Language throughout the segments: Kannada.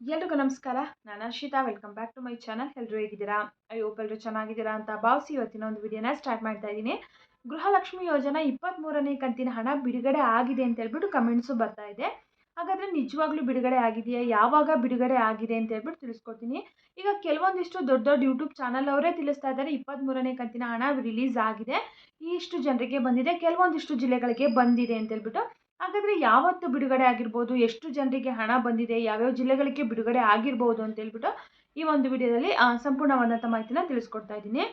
ಎಲ್ರಿಗೂ ನಮಸ್ಕಾರ. ನಾನು Arshitha welcome back to my channel ಎಲ್ಲರೂ ಹೇಗಿದ್ದೀರಾ? ಅಯ್ಯೋ ಎಲ್ಲರೂ ಚೆನ್ನಾಗಿದ್ದೀರಾ ಅಂತ ಭಾವಿಸಿ ಇವತ್ತಿನ ಒಂದು ವಿಡಿಯೋನ ಸ್ಟಾರ್ಟ್ ಮಾಡ್ತಾ ಇದ್ದೀನಿ. ಗೃಹಲಕ್ಷ್ಮಿ ಯೋಜನಾ ಇಪ್ಪತ್ತ್ಮೂರನೇ ಕಂತಿನ ಹಣ ಬಿಡುಗಡೆ ಆಗಿದೆ ಅಂತ ಹೇಳ್ಬಿಟ್ಟು ಕಮೆಂಟ್ಸು ಬರ್ತಾ ಇದೆ. ಹಾಗಾದರೆ ನಿಜವಾಗ್ಲೂ ಬಿಡುಗಡೆ ಆಗಿದೆಯಾ? ಯಾವಾಗ ಬಿಡುಗಡೆ ಆಗಿದೆ ಅಂತ ಹೇಳ್ಬಿಟ್ಟು ತಿಳಿಸ್ಕೊಡ್ತೀನಿ. ಈಗ ಕೆಲವೊಂದಿಷ್ಟು ದೊಡ್ಡ ದೊಡ್ಡ ಯೂಟ್ಯೂಬ್ ಚಾನಲ್ ಅವರೇ ತಿಳಿಸ್ತಾ ಇದ್ದಾರೆ ಇಪ್ಪತ್ತ್ಮೂರನೇ ಕಂತಿನ ಹಣ ರಿಲೀಸ್ ಆಗಿದೆ. ಇಷ್ಟು ಜನರಿಗೆ ಬಂದಿದೆ, ಕೆಲವೊಂದಿಷ್ಟು ಜಿಲ್ಲೆಗಳಿಗೆ ಬಂದಿದೆ ಅಂತ ಹೇಳ್ಬಿಟ್ಟು ಹಾಗಾದರೆ ಯಾವತ್ತು ಬಿಡುಗಡೆ ಆಗಿರ್ಬೋದು? ಎಷ್ಟು ಜನರಿಗೆ ಹಣ ಬಂದಿದೆ? ಯಾವ್ಯಾವ ಜಿಲ್ಲೆಗಳಿಗೆ ಬಿಡುಗಡೆ ಆಗಿರ್ಬೋದು ಅಂತ ಹೇಳ್ಬಿಟ್ಟು ಈ ಒಂದು ವಿಡಿಯೋದಲ್ಲಿ ಸಂಪೂರ್ಣವಾದಂಥ ಮಾಹಿತಿನ ತಿಳಿಸ್ಕೊಡ್ತಾ ಇದ್ದೀನಿ.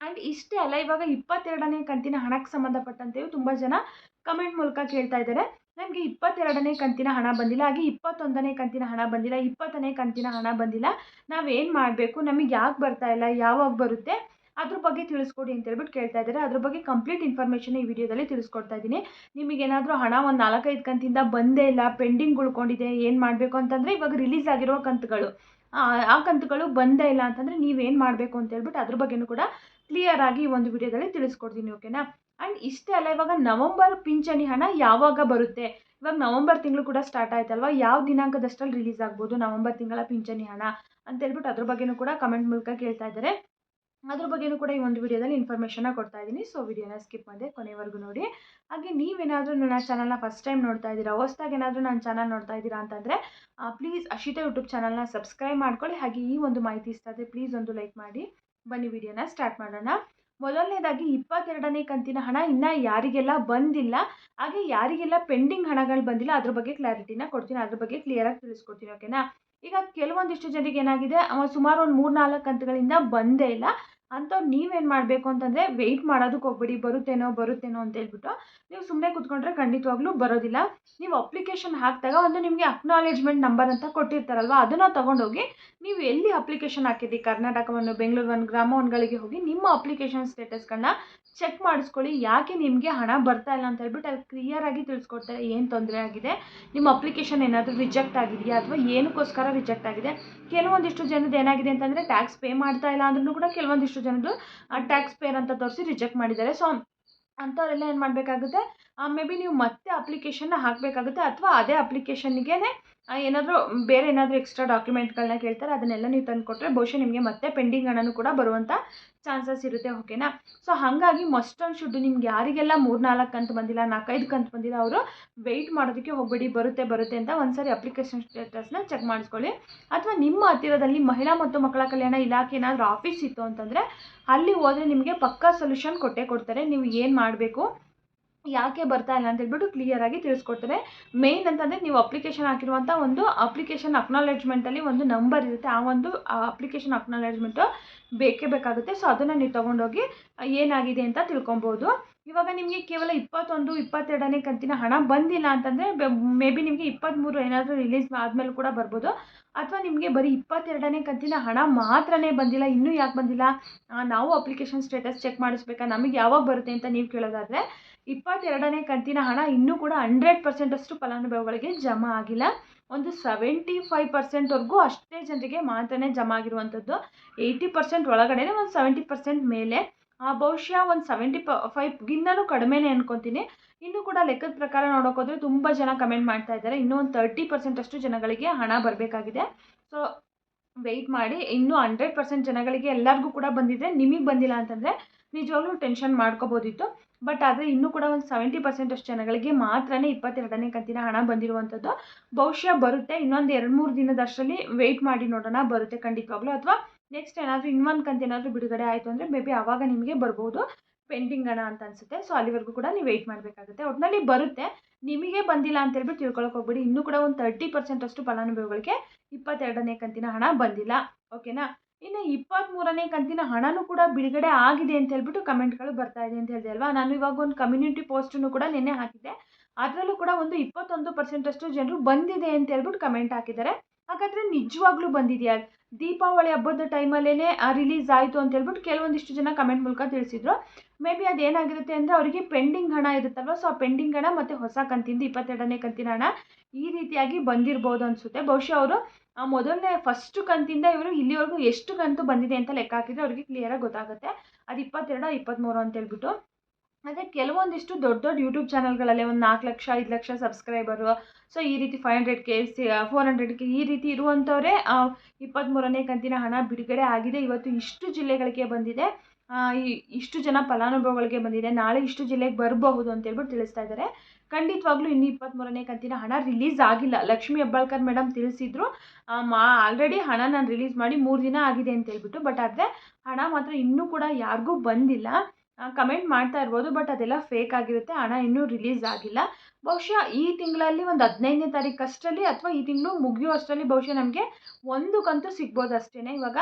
ಆ್ಯಂಡ್ ಇಷ್ಟೇ ಅಲ್ಲ, ಇವಾಗ ಇಪ್ಪತ್ತೆರಡನೇ ಕಂತಿನ ಹಣಕ್ಕೆ ಸಂಬಂಧಪಟ್ಟಂತೆಯೂ ತುಂಬ ಜನ ಕಮೆಂಟ್ ಮೂಲಕ ಕೇಳ್ತಾ ಇದ್ದಾರೆ. ನನಗೆ ಇಪ್ಪತ್ತೆರಡನೇ ಕಂತಿನ ಹಣ ಬಂದಿಲ್ಲ, ಹಾಗೆ ಇಪ್ಪತ್ತೊಂದನೇ ಕಂತಿನ ಹಣ ಬಂದಿಲ್ಲ, ಇಪ್ಪತ್ತನೇ ಕಂತಿನ ಹಣ ಬಂದಿಲ್ಲ. ನಾವೇನು ಮಾಡಬೇಕು? ನಮಗೆ ಯಾಕೆ ಬರ್ತಾ ಇಲ್ಲ? ಯಾವಾಗ ಬರುತ್ತೆ? ಅದ್ರ ಬಗ್ಗೆ ತಿಳಿಸ್ಕೊಡಿ ಅಂತ ಹೇಳ್ಬಿಟ್ಟು ಕೇಳ್ತಾ ಇದ್ದಾರೆ. ಅದ್ರ ಬಗ್ಗೆ ಕಂಪ್ಲೀಟ್ ಇನ್ಫಾರ್ಮೇಷನ್ ಈ ವಿಡಿಯೋದಲ್ಲಿ ತಿಳಿಸ್ಕೊಡ್ತಾ ಇದ್ದೀನಿ. ನಿಮಗೇನಾದರೂ ಹಣ ಒಂದು ನಾಲ್ಕೈದು ಕಂತಿಂದ ಬಂದೇ ಇಲ್ಲ ಪೆಂಡಿಂಗ್ ಉಳ್ಕೊಂಡಿದೆ, ಏನು ಮಾಡಬೇಕು ಅಂತಂದರೆ ಇವಾಗ ರಿಲೀಸ್ ಆಗಿರೋ ಕಂತುಗಳು. ಆ ಕಂತುಗಳು ಬಂದೇ ಇಲ್ಲ ಅಂತಂದರೆ ಏನು ಮಾಡಬೇಕು ಅಂತ ಹೇಳ್ಬಿಟ್ಟು ಅದ್ರ ಬಗ್ಗೆನೂ ಕೂಡ ಕ್ಲಿಯರ್ ಆಗಿ ಒಂದು ವಿಡಿಯೋದಲ್ಲಿ ತಿಳಿಸ್ಕೊಡ್ತೀನಿ ಓಕೆನಾ ಆ್ಯಂಡ್ ಇಷ್ಟೇ ಅಲ್ಲ, ಇವಾಗ ನವಂಬರ್ ಪಿಂಚಣಿ ಹಣ ಯಾವಾಗ ಬರುತ್ತೆ? ಇವಾಗ ನವಂಬರ್ ತಿಂಗಳು ಕೂಡ ಸ್ಟಾರ್ಟ್ ಆಯ್ತಲ್ವಾ? ಯಾವ ದಿನಾಂಕದಷ್ಟರಲ್ಲಿ ರಿಲೀಸ್ ಆಗ್ಬೋದು ನವಂಬರ್ ತಿಂಗಳ ಪಿಂಚಣಿ ಹಣ ಅಂತ ಹೇಳ್ಬಿಟ್ಟು ಅದ್ರ ಬಗ್ಗೆನೂ ಕೂಡ ಕಮೆಂಟ್ ಮೂಲಕ ಕೇಳ್ತಾ ಇದ್ದಾರೆ. ಅದ್ರ ಬಗ್ಗೆನೂ ಕೂಡ ಈ ಒಂದು ವಿಡಿಯೋದಲ್ಲಿ ಇನ್ಫಾರ್ಮೇಷನ್ನ ಕೊಡ್ತಾ ಇದ್ದೀನಿ. ಸೊ ವಿಡಿಯೋನ ಸ್ಕಿಪ್ ಮಾಡಿ ಕೊನೆವರೆಗೂ ನೋಡಿ. ಹಾಗೆ ನೀವೇನಾದರೂ ನನ್ನ ಚಾನಲ್ನ ಫಸ್ಟ್ ಟೈಮ್ ನೋಡ್ತಾ ಇದ್ದೀರಾ, ಹೊಸ್ದಾಗಿ ಏನಾದರೂ ನನ್ನ ಚಾನಲ್ ನೋಡ್ತಾ ಇದ್ದೀರಾ ಅಂತಂದರೆ ಪ್ಲೀಸ್ ಅಶಿತಾ ಯೂಟ್ಯೂಬ್ ಚಾನಲ್ನ ಸಬ್ಸ್ಕ್ರೈಬ್ ಮಾಡ್ಕೊಳ್ಳಿ. ಹಾಗೆ ಈ ಒಂದು ಮಾಹಿತಿ ಇಷ್ಟ ಪ್ಲೀಸ್ ಒಂದು ಲೈಕ್ ಮಾಡಿ. ಬನ್ನಿ, ವಿಡಿಯೋನ ಸ್ಟಾರ್ಟ್ ಮಾಡೋಣ. ಮೊದಲನೇದಾಗಿ ಇಪ್ಪತ್ತೆರಡನೇ ಕಂತಿನ ಹಣ ಇನ್ನೂ ಯಾರಿಗೆಲ್ಲ ಬಂದಿಲ್ಲ, ಹಾಗೆ ಯಾರಿಗೆಲ್ಲ ಪೆಂಡಿಂಗ್ ಹಣಗಳು ಬಂದಿಲ್ಲ, ಅದ್ರ ಬಗ್ಗೆ ಕ್ಲಾರಿಟಿನ ಕೊಡ್ತೀನಿ. ಅದ್ರ ಬಗ್ಗೆ ಕ್ಲಿಯರಾಗಿ ತಿಳಿಸ್ಕೊಡ್ತೀನಿ ಓಕೆನಾ ಈಗ ಕೆಲವೊಂದಿಷ್ಟು ಜನರಿಗೆ ಏನಾಗಿದೆ ಅವ ಸುಮಾರು ಒಂದು ಮೂರು ನಾಲ್ಕು ಕಂತುಗಳಿಂದ ಬಂದೇ ಇಲ್ಲ. ಅಂಥವ್ರು ನೀವೇನು ಮಾಡಬೇಕು ಅಂತಂದರೆ ವೆಯ್ಟ್ ಮಾಡೋದಕ್ಕೆ ಹೋಗ್ಬೇಡಿ, ಬರುತ್ತೇನೋ ಬರುತ್ತೇನೋ ಅಂತ ಹೇಳ್ಬಿಟ್ಟು ನೀವು ಸುಮ್ಮನೆ ಕೂತ್ಕೊಂಡ್ರೆ ಖಂಡಿತವಾಗ್ಲೂ ಬರೋದಿಲ್ಲ. ನೀವು ಅಪ್ಲಿಕೇಶನ್ ಹಾಕಿದಾಗ ಒಂದು ನಿಮಗೆ ಅಕ್ನಾಲೆಜ್ಮೆಂಟ್ ನಂಬರ್ ಅಂತ ಕೊಟ್ಟಿರ್ತಾರಲ್ವ, ಅದನ್ನು ತೊಗೊಂಡೋಗಿ ನೀವು ಎಲ್ಲಿ ಅಪ್ಲಿಕೇಶನ್ ಹಾಕಿದ್ರಿ? ಕರ್ನಾಟಕವನ್ನು ಬೆಂಗಳೂರು ಒಂದು ಗ್ರಾಮ ಹೋಗಿ ನಿಮ್ಮ ಅಪ್ಲಿಕೇಶನ್ ಸ್ಟೇಟಸ್ಗಳನ್ನ ಚೆಕ್ ಮಾಡಿಸ್ಕೊಳ್ಳಿ, ಯಾಕೆ ನಿಮಗೆ ಹಣ ಬರ್ತಾ ಇಲ್ಲ ಅಂತ ಹೇಳ್ಬಿಟ್ಟು ಅಲ್ಲಿ ಕ್ಲಿಯರಾಗಿ ತಿಳಿಸ್ಕೊಡ್ತಾರೆ. ಏನು ತೊಂದರೆ ಆಗಿದೆ? ನಿಮ್ಮ ಅಪ್ಲಿಕೇಶನ್ ಏನಾದರೂ ರಿಜೆಕ್ಟ್ ಆಗಿದೆಯಾ ಅಥವಾ ಏನಕ್ಕೋಸ್ಕರ ರಿಜೆಕ್ಟ್ ಆಗಿದೆ? ಕೆಲವೊಂದಿಷ್ಟು ಜನದ ಏನಾಗಿದೆ ಅಂತಂದರೆ ಟ್ಯಾಕ್ಸ್ ಪೇ ಮಾಡ್ತಾ ಇಲ್ಲ ಅಂದ್ರೂ ಕೂಡ ಕೆಲವೊಂದಿಷ್ಟು ಜನದ್ದು ಟ್ಯಾಕ್ಸ್ ಪೇರ್ ಅಂತ ತೋರಿಸಿ ರಿಜೆಕ್ಟ್ ಮಾಡಿದ್ದಾರೆ. ಸೊ ಅಂಥವರೆಲ್ಲ ಏನು ಮಾಡಬೇಕಾಗುತ್ತೆ? ಮೇ ಬಿ ನೀವು ಮತ್ತೆ ಅಪ್ಲಿಕೇಶನ್ನ ಹಾಕಬೇಕಾಗುತ್ತೆ ಅಥವಾ ಅದೇ ಅಪ್ಲಿಕೇಶನ್ಗೆ ಏನಾದರೂ ಬೇರೆ ಏನಾದರೂ ಎಕ್ಸ್ಟ್ರಾ ಡಾಕ್ಯುಮೆಂಟ್ಗಳನ್ನ ಕೇಳ್ತಾರೆ, ಅದನ್ನೆಲ್ಲ ನೀವು ತಂದು ಕೊಟ್ಟರೆ ಬಹುಶಃ ನಿಮಗೆ ಮತ್ತೆ ಪೆಂಡಿಂಗ್ ಹಣನೂ ಕೂಡ ಬರುವಂಥ ಚಾನ್ಸಸ್ ಇರುತ್ತೆ ಓಕೆನಾ ಸೊ ಹಾಗಾಗಿ ಮಸ್ಟ್ ಆ್ಯಂಡ್ ಶುಡ್ ನಿಮ್ಗೆ ಯಾರಿಗೆಲ್ಲ ಮೂರು ನಾಲ್ಕು ಕಂತು ಬಂದಿಲ್ಲ, ನಾಲ್ಕೈದು ಕಂತು ಬಂದಿಲ್ಲ, ಅವರು ವೆಯ್ಟ್ ಮಾಡೋದಕ್ಕೆ ಹೋಗಬೇಡಿ, ಬರುತ್ತೆ ಬರುತ್ತೆ ಅಂತ ಒಂದ್ಸರಿ ಅಪ್ಲಿಕೇಶನ್ ಸ್ಟೇಟಸ್ನ ಚೆಕ್ ಮಾಡಿಸ್ಕೊಳ್ಳಿ. ಅಥವಾ ನಿಮ್ಮ ಹತ್ತಿರದಲ್ಲಿ ಮಹಿಳಾ ಮತ್ತು ಮಕ್ಕಳ ಕಲ್ಯಾಣ ಇಲಾಖೆ ಏನಾದರೂ ಆಫೀಸ್ ಇತ್ತು ಅಂತಂದರೆ, ಅಲ್ಲಿ ಹೋದರೆ ನಿಮಗೆ ಪಕ್ಕಾ ಸೊಲ್ಯೂಷನ್ ಕೊಟ್ಟೇ ಕೊಡ್ತಾರೆ, ನೀವು ಏನು ಮಾಡಬೇಕು? ಯಾಕೆ ಬರ್ತಾ ಇಲ್ಲ ಅಂತ ಹೇಳ್ಬಿಟ್ಟು ಕ್ಲಿಯರಾಗಿ ತಿಳಿಸ್ಕೊಡ್ತಾರೆ. ಮೇಯ್ನ್ ಅಂತಂದರೆ ನೀವು ಅಪ್ಲಿಕೇಶನ್ ಹಾಕಿರುವಂಥ ಒಂದು ಅಪ್ಲಿಕೇಶನ್ ಅಕ್ನಾಲೇಜ್ಮೆಂಟಲ್ಲಿ ಒಂದು ನಂಬರ್ ಇರುತ್ತೆ. ಆ ಒಂದು ಅಪ್ಲಿಕೇಶನ್ ಅಕ್ನಾಲೇಜ್ಮೆಂಟು ಬೇಕೇ ಬೇಕಾಗುತ್ತೆ. ಸೊ ಅದನ್ನು ನೀವು ತೊಗೊಂಡೋಗಿ ಏನಾಗಿದೆ ಅಂತ ತಿಳ್ಕೊಬೋದು. ಇವಾಗ ನಿಮಗೆ ಕೇವಲ ಇಪ್ಪತ್ತೊಂದು, ಇಪ್ಪತ್ತೆರಡನೇ ಕಂತಿನ ಹಣ ಬಂದಿಲ್ಲ ಅಂತಂದರೆ ಮೇ ಬಿ ನಿಮಗೆ ಇಪ್ಪತ್ತ್ಮೂರು ಏನಾದರೂ ರಿಲೀಸ್ ಆದಮೇಲೆ ಕೂಡ ಬರ್ಬೋದು. ಅಥವಾ ನಿಮಗೆ ಬರೀ ಇಪ್ಪತ್ತೆರಡನೇ ಕಂತಿನ ಹಣ ಮಾತ್ರನೇ ಬಂದಿಲ್ಲ, ಇನ್ನೂ ಯಾಕೆ ಬಂದಿಲ್ಲ? ನಾವು ಅಪ್ಲಿಕೇಶನ್ ಸ್ಟೇಟಸ್ ಚೆಕ್ ಮಾಡಿಸ್ಬೇಕಾ? ನಮಗೆ ಯಾವಾಗ ಬರುತ್ತೆ ಅಂತ ನೀವು ಕೇಳೋದಾದರೆ ಇಪ್ಪತ್ತೆರಡನೇ ಕಂತಿನ ಹಣ ಇನ್ನೂ ಕೂಡ ಹಂಡ್ರೆಡ್ ಪರ್ಸೆಂಟಷ್ಟು ಫಲಾನುಭವಿಗಳಿಗೆ ಜಮಾ ಆಗಿಲ್ಲ. ಒಂದು ಸೆವೆಂಟಿ ಫೈವ್ ಪರ್ಸೆಂಟ್ವರೆಗೂ ಅಷ್ಟೇ ಜನರಿಗೆ ಮಾತ್ರನೇ ಜಮಾ ಆಗಿರುವಂಥದ್ದು. ಏಯ್ಟಿ ಪರ್ಸೆಂಟ್ ಒಳಗಡೆ ಒಂದು ಸೆವೆಂಟಿ ಪರ್ಸೆಂಟ್ ಮೇಲೆ. ಆ, ಬಹುಶಃ ಒಂದು ಸೆವೆಂಟಿ ಪ ಫೈವ್ಗಿಂತಲೂ ಕಡಿಮೆನೇ ಅನ್ಕೊತೀನಿ. ಇನ್ನೂ ಕೂಡ ಲೆಕ್ಕದ ಪ್ರಕಾರ ನೋಡೋಕ್ಕೋದ್ರೆ ತುಂಬ ಜನ ಕಮೆಂಟ್ ಮಾಡ್ತಾ ಇದ್ದಾರೆ. ಇನ್ನೂ ಒಂದು ತರ್ಟಿ ಪರ್ಸೆಂಟಷ್ಟು ಜನಗಳಿಗೆ ಹಣ ಬರಬೇಕಾಗಿದೆ. ಸೊ ವೆಯ್ಟ್ ಮಾಡಿ. ಇನ್ನೂ ಹಂಡ್ರೆಡ್ ಪರ್ಸೆಂಟ್ ಜನಗಳಿಗೆ ಎಲ್ಲರಿಗೂ ಕೂಡ ಬಂದಿದೆ ನಿಮಗೆ ಬಂದಿಲ್ಲ ಅಂತಂದರೆ ನಿಜವಾಗ್ಲೂ ಟೆನ್ಷನ್ ಮಾಡ್ಕೋಬೋದಿತ್ತು. ಬಟ್ ಆದರೆ ಇನ್ನೂ ಕೂಡ ಒಂದು ಸೆವೆಂಟಿ ಪರ್ಸೆಂಟಷ್ಟು ಜನಗಳಿಗೆ ಮಾತ್ರನೇ ಇಪ್ಪತ್ತೆರಡನೇ ಕಂತಿನ ಹಣ ಬಂದಿರುವಂಥದ್ದು ಬಹುಶಃ ಬರುತ್ತೆ, ಇನ್ನೊಂದು ಎರಡು ಮೂರು ದಿನದಷ್ಟರಲ್ಲಿ ವೆಯ್ಟ್ ಮಾಡಿ ನೋಡೋಣ ಬರುತ್ತೆ ಖಂಡಿತವಾಗ್ಲೂ. ಅಥವಾ ನೆಕ್ಸ್ಟ್ ಏನಾದರೂ ಇನ್ನೊಂದು ಕಂತು ಏನಾದರೂ ಬಿಡುಗಡೆ ಆಯಿತು ಅಂದರೆ ಮೇ ಬಿ ಆವಾಗ ನಿಮಗೆ ಬರ್ಬೋದು ಪೆಂಡಿಂಗ್ ಹಣ ಅಂತ ಅನಿಸುತ್ತೆ. ಸೊ ಅಲ್ಲಿವರೆಗೂ ಕೂಡ ನೀವು ವೆಯ್ಟ್ ಮಾಡಬೇಕಾಗುತ್ತೆ. ಒಟ್ಟಿನಲ್ಲಿ ಬರುತ್ತೆ, ನಿಮಗೆ ಬಂದಿಲ್ಲ ಅಂತ ಹೇಳ್ಬಿಟ್ಟು ತಿಳ್ಕೊಳಕ್ಕೆ ಹೋಗ್ಬಿಡಿ. ಇನ್ನೂ ಕೂಡ ಒಂದು ತರ್ಟಿ ಪರ್ಸೆಂಟ್ ಅಷ್ಟು ಫಲಾನುಭವಿಗಳಿಗೆ ಇಪ್ಪತ್ತೆರಡನೇ ಕಂತಿನ ಹಣ ಬಂದಿಲ್ಲ. ಓಕೆನಾ ಇನ್ನು ಇಪ್ಪತ್ತ್ಮೂರನೇ ಕಂತಿನ ಹಣನೂ ಕೂಡ ಬಿಡುಗಡೆ ಆಗಿದೆ ಅಂತ ಹೇಳ್ಬಿಟ್ಟು ಕಮೆಂಟ್ಗಳು ಬರ್ತಾ ಇದೆ ಅಂತ ಹೇಳಿದೆ ಅಲ್ವಾ? ನಾನು ಇವಾಗ ಒಂದು ಕಮ್ಯುನಿಟಿ ಪೋಸ್ಟನ್ನು ಕೂಡ ನಿನ್ನೆ ಹಾಕಿದ್ದೆ. ಅದರಲ್ಲೂ ಕೂಡ ಒಂದು ಇಪ್ಪತ್ತೊಂದು ಪರ್ಸೆಂಟಷ್ಟು ಜನರು ಬಂದಿದೆ ಅಂತ ಹೇಳ್ಬಿಟ್ಟು ಕಮೆಂಟ್ ಹಾಕಿದ್ದಾರೆ. ಹಾಗಾದರೆ ನಿಜವಾಗ್ಲೂ ಬಂದಿದೆಯಾ? ದೀಪಾವಳಿ ಹಬ್ಬದ ಟೈಮಲ್ಲೇ ರಿಲೀಸ್ ಆಯಿತು ಅಂತ ಹೇಳ್ಬಿಟ್ಟು ಕೆಲವೊಂದಿಷ್ಟು ಜನ ಕಮೆಂಟ್ ಮೂಲಕ ತಿಳಿಸಿದ್ರು. ಮೇ ಬಿ ಅದೇನಾಗಿರುತ್ತೆ ಅಂದರೆ ಅವರಿಗೆ ಪೆಂಡಿಂಗ್ ಹಣ ಇರುತ್ತಲ್ವ? ಸೊ ಆ ಪೆಂಡಿಂಗ್ ಹಣ ಮತ್ತು ಹೊಸ ಕಂತಿಂದ ಇಪ್ಪತ್ತೆರಡನೇ ಕಂತಿನ ಹಣ ಈ ರೀತಿಯಾಗಿ ಬಂದಿರ್ಬೋದು ಅನಿಸುತ್ತೆ. ಬಹುಶಃ ಅವರು, ಆ ಮೊದಲನೇ ಫಸ್ಟ್ ಕಂತಿಂದ ಇವರು ಇಲ್ಲಿವರೆಗೂ ಎಷ್ಟು ಕಂತು ಬಂದಿದೆ ಅಂತ ಲೆಕ್ಕ ಹಾಕಿದ್ರೆ ಅವರಿಗೆ ಕ್ಲಿಯರಾಗಿ ಗೊತ್ತಾಗುತ್ತೆ. ಅದು ಇಪ್ಪತ್ತೆರಡು ಇಪ್ಪತ್ತ್ಮೂರು ಅಂತ ಹೇಳ್ಬಿಟ್ಟು ಅದೇ ಕೆಲವೊಂದಿಷ್ಟು ದೊಡ್ಡ ದೊಡ್ಡ ಯೂಟ್ಯೂಬ್ ಚಾನಲ್ಗಳಲ್ಲಿ ಒಂದು ನಾಲ್ಕು ಲಕ್ಷ, ಐದು ಲಕ್ಷ ಸಬ್ಸ್ಕ್ರೈಬರು ಸೊ ಈ ರೀತಿ five hundred K C four hundred K ಈ ರೀತಿ ಇರುವಂಥವರೇ ಇಪ್ಪತ್ತ್ಮೂರನೇ ಕಂತಿನ ಹಣ ಬಿಡುಗಡೆ ಆಗಿದೆ. ಇವತ್ತು ಇಷ್ಟು ಜಿಲ್ಲೆಗಳಿಗೆ ಬಂದಿದೆ. ಇಷ್ಟು ಜನ ಫಲಾನುಭವಿಗಳಿಗೆ ಬಂದಿದೆ. ನಾಳೆ ಇಷ್ಟು ಜಿಲ್ಲೆಗೆ ಬರಬಹುದು ಅಂತ ಹೇಳ್ಬಿಟ್ಟು ತಿಳಿಸ್ತಾ ಇದ್ದಾರೆ. ಖಂಡಿತವಾಗ್ಲೂ ಇನ್ನು ಇಪ್ಪತ್ತ್ಮೂರನೇ ಕಂತಿನ ಹಣ ರಿಲೀಸ್ ಆಗಿಲ್ಲ. ಲಕ್ಷ್ಮಿ ಹೆಬ್ಬಾಳ್ಕರ್ ಮೇಡಮ್ ತಿಳಿಸಿದ್ರು. ಆಲ್ರೆಡಿ ಹಣ ನಾನು ರಿಲೀಸ್ ಮಾಡಿ ಮೂರು ದಿನ ಆಗಿದೆ ಅಂತ ಹೇಳ್ಬಿಟ್ಟು. ಬಟ್ ಆದರೆ ಹಣ ಮಾತ್ರ ಇನ್ನೂ ಕೂಡ ಯಾರಿಗೂ ಬಂದಿಲ್ಲ. ಕಮೆಂಟ್ ಮಾಡ್ತಾ ಇರ್ಬೋದು ಬಟ್ ಅದೆಲ್ಲ ಫೇಕ್ ಆಗಿರುತ್ತೆ. ಹಣ ಇನ್ನೂ ರಿಲೀಸ್ ಆಗಿಲ್ಲ. ಬಹುಶಃ ಈ ತಿಂಗಳಲ್ಲಿ ಒಂದು ಹದಿನೈದನೇ ತಾರೀಕು ಅಷ್ಟರಲ್ಲಿ ಅಥವಾ ಈ ತಿಂಗಳು ಮುಗಿಯೋ ಅಷ್ಟರಲ್ಲಿ ಬಹುಶಃ ನಮಗೆ ಒಂದು ಕಂತು ಸಿಗ್ಬೋದು ಅಷ್ಟೇ ಇವಾಗ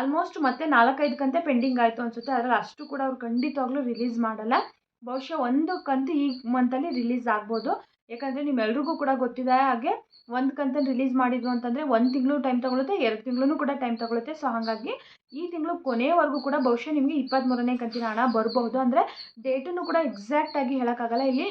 ಆಲ್ಮೋಸ್ಟ್ ಮತ್ತೆ ನಾಲ್ಕೈದು ಕಂತೆ ಪೆಂಡಿಂಗ್ ಆಯಿತು ಅನಿಸುತ್ತೆ. ಅದರಲ್ಲಿ ಅಷ್ಟು ಕೂಡ ಅವ್ರು ಖಂಡಿತವಾಗ್ಲೂ ರಿಲೀಸ್ ಮಾಡಲ್ಲ. ಬಹುಶಃ ಒಂದು ಕಂತು ಈ ಮಂತಲ್ಲಿ ರಿಲೀಸ್ ಆಗ್ಬೋದು. ಯಾಕಂದರೆ ನಿಮ್ಮೆಲ್ರಿಗೂ ಕೂಡ ಗೊತ್ತಿದೆ ಹಾಗೆ ಒಂದು ಕಂತನ್ನು ರಿಲೀಸ್ ಮಾಡಿದ್ರು ಅಂತಂದರೆ ಒಂದು ತಿಂಗಳು ಟೈಮ್ ತೊಗೊಳುತ್ತೆ, ಎರಡು ತಿಂಗಳು ಕೂಡ ಟೈಮ್ ತೊಗೊಳುತ್ತೆ. ಸೊ ಹಾಗಾಗಿ ಈ ತಿಂಗಳು ಕೊನೆಯವರೆಗೂ ಕೂಡ ಬಹುಶಃ ನಿಮಗೆ ಇಪ್ಪತ್ತ್ಮೂರನೇ ಕಂತಿನ ಹಣ ಬರಬಹುದು ಅಂದರೆ ಡೇಟನ್ನು ಕೂಡ ಎಕ್ಸಾಕ್ಟಾಗಿ ಹೇಳೋಕ್ಕಾಗಲ್ಲ. ಇಲ್ಲಿ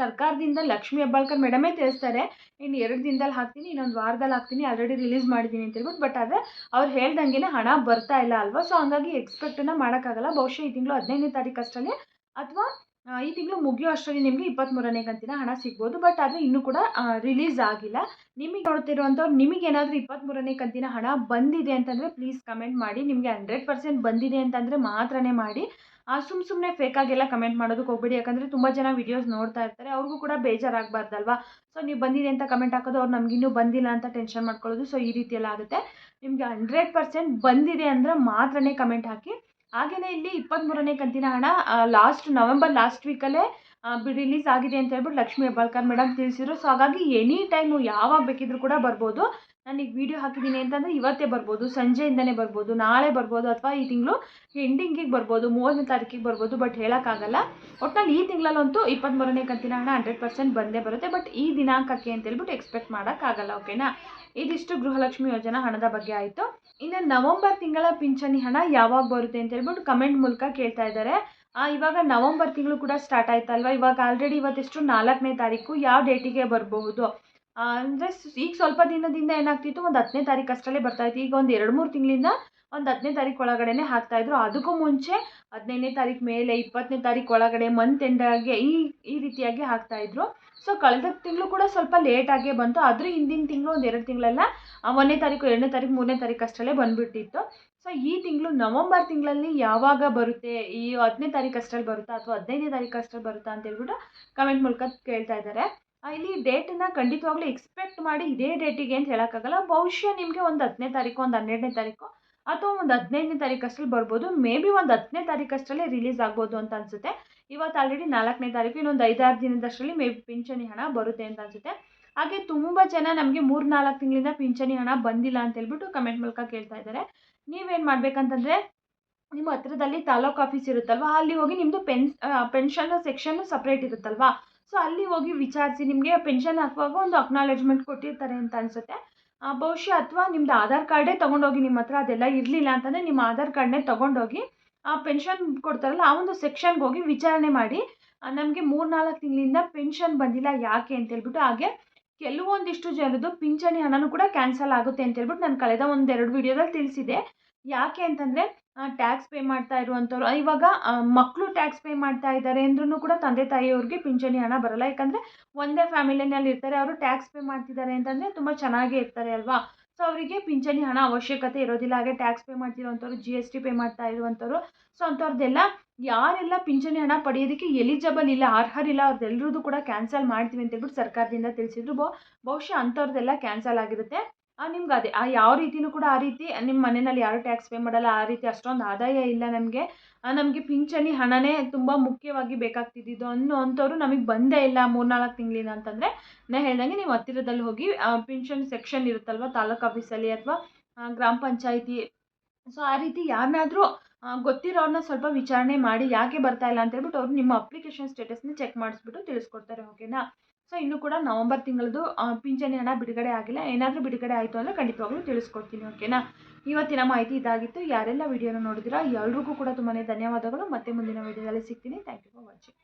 ಸರ್ಕಾರದಿಂದ ಲಕ್ಷ್ಮಿ ಹೆಬ್ಬಾಳ್ಕರ್ ಮೇಡಮೇ ತಿಳಿಸ್ತಾರೆ ಇನ್ನು ಎರಡು ದಿನದಲ್ಲಿ ಹಾಕ್ತೀನಿ, ಇನ್ನೊಂದು ವಾರದಲ್ಲಿ ಹಾಕ್ತೀನಿ ಆಲ್ರೆಡಿ ರಿಲೀಸ್ ಮಾಡಿದ್ದೀನಿ ಅಂತ ಹೇಳ್ಬಿಟ್ಟು ಬಟ್ ಆದರೆ ಅವ್ರು ಹೇಳ್ದಂಗೆ ಹಣ ಬರ್ತಾ ಇಲ್ಲ ಅಲ್ವಾ? ಸೊ ಹಂಗಾಗಿ ಎಕ್ಸ್ಪೆಕ್ಟನ್ನು ಮಾಡೋಕ್ಕಾಗಲ್ಲ. ಬಹುಶಃ ಈ ತಿಂಗಳು ಹದಿನೈದನೇ ತಾರೀಕು ಅಷ್ಟರಲ್ಲಿ ಅಥವಾ ಈ ತಿಂಗಳು ಮುಗಿಯೋ ಅಷ್ಟರಲ್ಲಿ ನಿಮಗೆ ಇಪ್ಪತ್ತ್ಮೂರನೇ ಕಂತಿನ ಹಣ ಸಿಗ್ಬೋದು ಬಟ್ ಆದರೆ ಇನ್ನೂ ಕೂಡ ರಿಲೀಸ್ ಆಗಿಲ್ಲ. ನಿಮಗೆ ನೋಡ್ತಿರುವಂಥವ್ರು, ನಿಮಗೆ ಏನಾದರೂ ಇಪ್ಪತ್ತ್ಮೂರನೇ ಕಂತಿನ ಹಣ ಬಂದಿದೆ ಅಂತಂದರೆ ಪ್ಲೀಸ್ ಕಮೆಂಟ್ ಮಾಡಿ, ನಿಮಗೆ ಹಂಡ್ರೆಡ್ ಪರ್ಸೆಂಟ್ ಬಂದಿದೆ ಅಂತಂದರೆ ಮಾತ್ರನೇ ಮಾಡಿ. ಸುಮ್ಮ ಸುಮ್ಮನೆ ಫೇಕಾಗೆಲ್ಲ ಕಮೆಂಟ್ ಮಾಡೋದಕ್ಕೆ ಹೋಗ್ಬೇಡಿ, ಯಾಕಂದರೆ ತುಂಬ ಜನ ವೀಡಿಯೋಸ್ ನೋಡ್ತಾ ಇರ್ತಾರೆ, ಅವ್ರಿಗೂ ಕೂಡ ಬೇಜಾರಾಗಬಾರ್ದಲ್ವಾ? ಸೊ ನೀವು ಬಂದಿದೆ ಅಂತ ಕಮೆಂಟ್ ಹಾಕೋದು ಅವ್ರು ನಮಗಿನ್ನೂ ಬಂದಿಲ್ಲ ಅಂತ ಟೆನ್ಷನ್ ಮಾಡ್ಕೊಳ್ಳೋದು ಸೊ ಈ ರೀತಿಯಲ್ಲ ಆಗುತ್ತೆ. ನಿಮಗೆ ಹಂಡ್ರೆಡ್ ಪರ್ಸೆಂಟ್ ಬಂದಿದೆ ಅಂದರೆ ಮಾತ್ರನೇ ಕಮೆಂಟ್ ಹಾಕಿ. ಹಾಗೆಯೇ ಇಲ್ಲಿ ಇಪ್ಪತ್ತ್ಮೂರನೇ ಕಂತಿನ ಹಣ ಲಾಸ್ಟ್ ನವೆಂಬರ್ ಲಾಸ್ಟ್ ವೀಕಲ್ಲೇ ರಿಲೀಸ್ ಆಗಿದೆ ಅಂತ ಹೇಳ್ಬಿಟ್ಟು ಲಕ್ಷ್ಮೀ ಹೆಬ್ಬಾಳ್ಕರ್ ಮೇಡಮ್ ತಿಳಿಸಿದ್ರು. ಸೊ ಹಾಗಾಗಿ ಎನಿ ಟೈಮು ಯಾವಾಗ ಬೇಕಿದ್ರೂ ಕೂಡ ಬರ್ಬೋದು. ನಾನು ಈಗ ವೀಡಿಯೋ ಹಾಕಿದ್ದೀನಿ ಅಂತಂದರೆ ಇವತ್ತೇ ಬರ್ಬೋದು, ಸಂಜೆಯಿಂದಲೇ ಬರ್ಬೋದು, ನಾಳೆ ಬರ್ಬೋದು ಅಥವಾ ಈ ತಿಂಗಳು ಎಂಡಿಂಗಿಗೆ ಬರ್ಬೋದು ಮೂರನೇ ತಾರೀಕಿಗೆ ಬರ್ಬೋದು ಬಟ್ ಹೇಳೋಕ್ಕಾಗಲ್ಲ. ಒಟ್ಟಿನಲ್ಲಿ ಈ ತಿಂಗಳಲ್ಲಂತೂ ಇಪ್ಪತ್ತ್ಮೂರನೇ ಕಂತಿನ ಹಣ ಹಂಡ್ರೆಡ್ ಪರ್ಸೆಂಟ್ ಬಂದೇ ಬರುತ್ತೆ ಬಟ್ ಈ ದಿನಾಂಕಕ್ಕೆ ಅಂತ ಹೇಳ್ಬಿಟ್ಟು ಎಕ್ಸ್ಪೆಕ್ಟ್ ಮಾಡೋಕ್ಕಾಗಲ್ಲ ಓಕೆನಾ ಇದಿಷ್ಟು ಗೃಹಲಕ್ಷ್ಮಿ ಯೋಜನಾ ಹಣದ ಬಗ್ಗೆ ಆಯಿತು. ಇನ್ನು ನವಂಬರ್ ತಿಂಗಳ ಪಿಂಚಣಿ ಹಣ ಯಾವಾಗ ಬರುತ್ತೆ ಅಂತ ಹೇಳ್ಬಿಟ್ಟು ಕಮೆಂಟ್ ಮೂಲಕ ಕೇಳ್ತಾ ಇದ್ದಾರೆ. ಇವಾಗ ನವಂಬರ್ ತಿಂಗಳು ಕೂಡ ಸ್ಟಾರ್ಟ್ ಆಯ್ತಲ್ವಾ? ಇವಾಗ ಆಲ್ರೆಡಿ ಇವತ್ತಿಷ್ಟು ನಾಲ್ಕನೇ ತಾರೀಕು, ಯಾವ ಡೇಟಿಗೆ ಬರಬಹುದು? ಅಂದರೆ ಈಗ ಸ್ವಲ್ಪ ದಿನದಿಂದ ಏನಾಗ್ತಿತ್ತು? ಒಂದು ಹತ್ತನೇ ತಾರೀಕು ಅಷ್ಟರಲ್ಲೇ ಬರ್ತಾ ಇತ್ತು. ಈಗ ಒಂದು ಎರಡು ಮೂರು ತಿಂಗಳಿಂದ ಒಂದು ಹತ್ತನೇ ತಾರೀಕು ಒಳಗಡೆನೆ ಹಾಕ್ತಾಯಿದ್ರು ಅದಕ್ಕೂ ಮುಂಚೆ ಹದಿನೈದನೇ ತಾರೀಕು ಮೇಲೆ ಇಪ್ಪತ್ತನೇ ತಾರೀಕು ಒಳಗಡೆ ಮಂತ್ ಎಂಡಾಗೆ ಈ ಈ ರೀತಿಯಾಗಿ ಹಾಕ್ತಾಯಿದ್ರು ಸೊ ಕಳೆದ ತಿಂಗಳು ಕೂಡ ಸ್ವಲ್ಪ ಲೇಟಾಗೇ ಬಂತು. ಆದರೂ ಹಿಂದಿನ ತಿಂಗಳು ಒಂದು ಎರಡು ತಿಂಗಳೆಲ್ಲ ಒಂದನೇ ತಾರೀಕು, ಎರಡನೇ ತಾರೀಕು, ಮೂರನೇ ತಾರೀಕು ಅಷ್ಟರಲ್ಲೇ ಬಂದುಬಿಟ್ಟಿತ್ತು. ಸೊ ಈ ತಿಂಗಳು ನವಂಬರ್ ತಿಂಗಳಲ್ಲಿ ಯಾವಾಗ ಬರುತ್ತೆ? ಈ ಹತ್ತನೇ ತಾರೀಕು ಅಷ್ಟರಲ್ಲಿ ಬರುತ್ತಾ? ಅಥವಾ ಹದಿನೈದನೇ ತಾರೀಕು ಅಷ್ಟರಲ್ಲಿ ಬರುತ್ತಾ ಅಂತ ಹೇಳ್ಬಿಟ್ಟು ಕಮೆಂಟ್ ಮೂಲಕ ಕೇಳ್ತಾ ಇದ್ದಾರೆ. ಇಲ್ಲಿ ಡೇಟನ್ನು ಖಂಡಿತವಾಗ್ಲೂ ಎಕ್ಸ್ಪೆಕ್ಟ್ ಮಾಡಿ ಇದೇ ಡೇಟಿಗೆ ಅಂತ ಹೇಳೋಕ್ಕಾಗಲ್ಲ. ಬಹುಶಃ ನಿಮಗೆ ಒಂದು ಹತ್ತನೇ ತಾರೀಕು, ಒಂದು ಹನ್ನೆರಡನೇ ತಾರೀಕು ಅಥವಾ ಒಂದು ಹದಿನೈದನೇ ತಾರೀಕು ಅಷ್ಟರಲ್ಲಿ ಬರ್ಬೋದು. ಮೇ ಬಿ ಒಂದು ಹತ್ತನೇ ತಾರೀಕು ಅಷ್ಟರಲ್ಲೇ ರಿಲೀಸ್ ಆಗ್ಬೋದು ಅಂತ ಅನಿಸುತ್ತೆ. ಇವತ್ತು ಆಲ್ರೆಡಿ ನಾಲ್ಕನೇ ತಾರೀಕು, ಇನ್ನೊಂದು ಐದಾರು ದಿನದಷ್ಟರಲ್ಲಿ ಮೇ ಪಿಂಚಣಿ ಹಣ ಬರುತ್ತೆ ಅಂತ ಅನಿಸುತ್ತೆ. ಹಾಗೆ ತುಂಬ ಜನ ನಮಗೆ ಮೂರು ನಾಲ್ಕು ತಿಂಗಳಿಂದ ಪಿಂಚಣಿ ಹಣ ಬಂದಿಲ್ಲ ಅಂತ ಹೇಳ್ಬಿಟ್ಟು ಕಮೆಂಟ್ ಮೂಲಕ ಕೇಳ್ತಾ ಇದ್ದಾರೆ. ನೀವೇನು ಮಾಡಬೇಕಂತಂದರೆ, ನಿಮ್ಮ ಹತ್ರದಲ್ಲಿ ತಾಲೂಕು ಆಫೀಸ್ ಇರುತ್ತಲ್ವ? ಅಲ್ಲಿ ಹೋಗಿ ನಿಮ್ಮದು ಪೆನ್ ಪೆನ್ಷನ್ ಸೆಕ್ಷನ್ನು ಸಪ್ರೇಟ್ ಇರುತ್ತಲ್ವಾ? ಸೊ ಅಲ್ಲಿ ಹೋಗಿ ವಿಚಾರಿಸಿ, ನಿಮಗೆ ಪೆನ್ಷನ್ ಹಾಕುವಾಗ ಒಂದು ಅಕ್ನಾಲೆಜ್ಮೆಂಟ್ ಕೊಟ್ಟಿರ್ತಾರೆ ಅಂತ ಅನ್ಸುತ್ತೆ. ಬಹುಶಃ ಅಥವಾ ನಿಮ್ದು ಆಧಾರ್ ಕಾರ್ಡೇ ತೊಗೊಂಡೋಗಿ ನಿಮ್ಮ ಹತ್ರ ಅದೆಲ್ಲ ಇರಲಿಲ್ಲ ಅಂತಂದರೆ ನಿಮ್ಮ ಆಧಾರ್ ಕಾರ್ಡ್ನೇ ತೊಗೊಂಡೋಗಿ, ಆ ಪೆನ್ಷನ್ ಕೊಡ್ತಾರಲ್ಲ, ಆ ಒಂದು ಸೆಕ್ಷನ್ಗೆ ಹೋಗಿ ವಿಚಾರಣೆ ಮಾಡಿ. ನಮಗೆ ಮೂರು ನಾಲ್ಕು ತಿಂಗಳಿಂದ ಪೆನ್ಷನ್ ಬಂದಿಲ್ಲ ಯಾಕೆ ಅಂತ ಹೇಳ್ಬಿಟ್ಟು, ಹಾಗೆ ಕೆಲವೊಂದಿಷ್ಟು ಜನರದ್ದು ಪಿಂಚಣಿ ಹಣನೂ ಕೂಡ ಕ್ಯಾನ್ಸಲ್ ಆಗುತ್ತೆ ಅಂತ ಹೇಳ್ಬಿಟ್ಟು ನಾನು ಕಳೆದ ಒಂದೆರಡು ವಿಡಿಯೋದಲ್ಲಿ ತಿಳಿಸಿದೆ. ಯಾಕೆ ಅಂತಂದರೆ ಟ್ಯಾಕ್ಸ್ ಪೇ ಮಾಡ್ತಾ ಇರುವಂಥವ್ರು ಇವಾಗ ಮಕ್ಕಳು ಟ್ಯಾಕ್ಸ್ ಪೇ ಮಾಡ್ತಾ ಇದ್ದಾರೆ ಅಂದ್ರೂ ಕೂಡ ತಂದೆ ತಾಯಿಯವ್ರಿಗೆ ಪಿಂಚಣಿ ಹಣ ಬರಲ್ಲ. ಯಾಕಂದರೆ ಒಂದೇ ಫ್ಯಾಮಿಲಿನಲ್ಲಿ ಇರ್ತಾರೆ. ಅವರು ಟ್ಯಾಕ್ಸ್ ಪೇ ಮಾಡ್ತಿದ್ದಾರೆ ಅಂತಂದರೆ ತುಂಬ ಚೆನ್ನಾಗೇ ಇರ್ತಾರೆ ಅಲ್ವಾ? ಸೊ ಅವರಿಗೆ ಪಿಂಚಣಿ ಹಣ ಅವಶ್ಯಕತೆ ಇರೋದಿಲ್ಲ. ಹಾಗೆ ಟ್ಯಾಕ್ಸ್ ಪೇ ಮಾಡ್ತಿರೋವಂಥವ್ರು ಜಿ ಎಸ್ ಟಿ ಪೇ ಮಾಡ್ತಾ ಇರುವಂಥವ್ರು ಸೊ ಅಂಥವ್ರದ್ದೆಲ್ಲ ಯಾರೆಲ್ಲ ಪಿಂಚಣಿ ಹಣ ಪಡೆಯೋದಕ್ಕೆ ಎಲಿಜಿಬಲ್ ಇಲ್ಲ, ಅರ್ಹರಿಲ್ಲ ಅವ್ರದ್ದೆಲ್ಲರದ್ದು ಕೂಡ ಕ್ಯಾನ್ಸಲ್ ಮಾಡ್ತೀವಿ ಅಂತ ಹೇಳ್ಬಿಟ್ಟು ಸರ್ಕಾರದಿಂದ ತಿಳಿಸಿದ್ರು. ಬಹು, ಬಹುಶಃ ಅಂಥವ್ರದ್ದೆಲ್ಲ ಕ್ಯಾನ್ಸಲ್ ಆಗಿರುತ್ತೆ. ನಿಮ್ಗೆ ಅದೇ, ಆ ಯಾವ ರೀತಿನೂ ಕೂಡ ಆ ರೀತಿ, ನಿಮ್ಮ ಮನೆಯಲ್ಲಿ ಯಾರು ಟ್ಯಾಕ್ಸ್ ಪೇ ಮಾಡಲ್ಲ, ಆ ರೀತಿ ಅಷ್ಟೊಂದು ಆದಾಯ ಇಲ್ಲ ನಮಗೆ. ನಮಗೆ ಪಿಂಚಣಿ ಹಣನೇ ತುಂಬ ಮುಖ್ಯವಾಗಿ ಬೇಕಾಗ್ತಿದ್ದಿದ್ದು ಅನ್ನೋ ಅಂಥವ್ರು ನಮಗೆ ಬಂದೇ ಇಲ್ಲ ಮೂರ್ನಾಲ್ಕು ತಿಂಗಳಿಂದ ಅಂತಂದರೆ. ನಾ ಹೇಳ್ದಂಗೆ ನೀವು ಹತ್ತಿರದಲ್ಲಿ ಹೋಗಿ ಪಿಂಚಣಿ ಸೆಕ್ಷನ್ ಇರುತ್ತಲ್ವ, ತಾಲೂಕು ಆಫೀಸಲ್ಲಿ ಅಥವಾ ಗ್ರಾಮ ಪಂಚಾಯಿತಿ. ಸೊ ಆ ರೀತಿ ಯಾರನ್ನಾದರೂ ಗೊತ್ತಿರೋರನ್ನ ಸ್ವಲ್ಪ ವಿಚಾರಣೆ ಮಾಡಿ, ಯಾಕೆ ಬರ್ತಾ ಇಲ್ಲ ಅಂತ ಹೇಳ್ಬಿಟ್ಟು ಅವ್ರು ನಿಮ್ಮ ಅಪ್ಲಿಕೇಶನ್ ಸ್ಟೇಟಸ್ನ ಚೆಕ್ ಮಾಡಿಸ್ಬಿಟ್ಟು ತಿಳಿಸ್ಕೊಡ್ತಾರೆ ಓಕೆನಾ ಸೊ ಇನ್ನೂ ಕೂಡ ನವಂಬರ್ ತಿಂಗಳದ್ದು ಪಿಂಚಣಿ ಹಣ ಬಿಡುಗಡೆ ಆಗಿಲ್ಲ. ಏನಾದರೂ ಬಿಡುಗಡೆ ಆಯಿತು ಅಂದರೆ ಖಂಡಿತವಾಗ್ಲೂ ತಿಳಿಸ್ಕೊಡ್ತೀನಿ ಓಕೆನಾ ಇವತ್ತಿನ ಮಾಹಿತಿ ಇದಾಗಿತ್ತು. ಯಾರೆಲ್ಲ ವಿಡಿಯೋನ ನೋಡಿದಿರಾ ಎಲ್ರಿಗೂ ಕೂಡ ತುಂಬಾ ಧನ್ಯವಾದಗಳು. ಮತ್ತೆ ಮುಂದಿನ ವಿಡಿಯೋದಲ್ಲಿ ಸಿಗ್ತೀನಿ. Thank you for watching